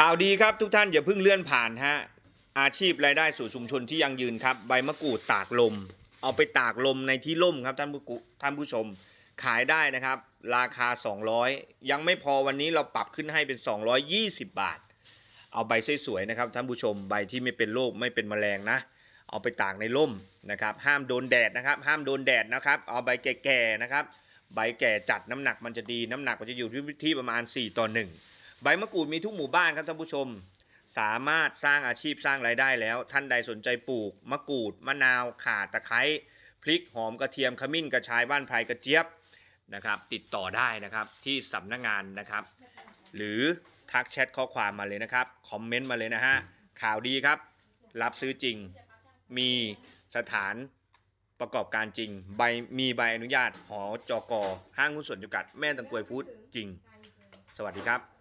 ข่าวดีครับทุกท่านอย่าเพิ่งเลื่อนผ่านฮะอาชีพรายได้สู่ชุมชนที่ยังยืนครับ ใบมะกรูดตากลม เอาไปตากลมในที่ร่มครับท่านผู้กุท่านผู้ชมขายได้นะครับ ราคา 200 ยังไม่พอวันนี้เราปรับขึ้นให้เป็น 220 บาท เอาใบสวยๆนะครับท่านผู้ชมใบที่ไม่เป็นโรคไม่เป็นแมลงนะ เอาไปตากในร่มนะครับ ห้ามโดนแดดนะครับ ห้ามโดนแดดนะครับ เอาใบแก่ๆนะครับ ใบแก่จัดน้ำหนักมันจะดีน้ำหนักมันจะอยู่ที่ที่ประมาณ 4 ต่อ 1 ใบมะกรูดมีทุกหมู่บ้านครับท่านผู้ชม สามารถสร้างอาชีพสร้างรายได้แล้ว ท่านใดสนใจปลูก มะกรูด มะนาวข่าตะไคร้พริกหอมกระเทียมขมิ้นกระชายบ้านไพรกระเจี๊ยบนะครับติดต่อได้นะครับที่สำนักงานนะครับ หรือทักแชทข้อความมาเลยนะครับคอมเมนต์มาเลยนะฮะข่าวดีครับ รับซื้อจริงมีสถานประกอบการจริง ใบมีใบอนุญาตหอจกห้างหุ้นส่วนจำกัดแม่ตังกวยพูดจริง สวัสดีครับ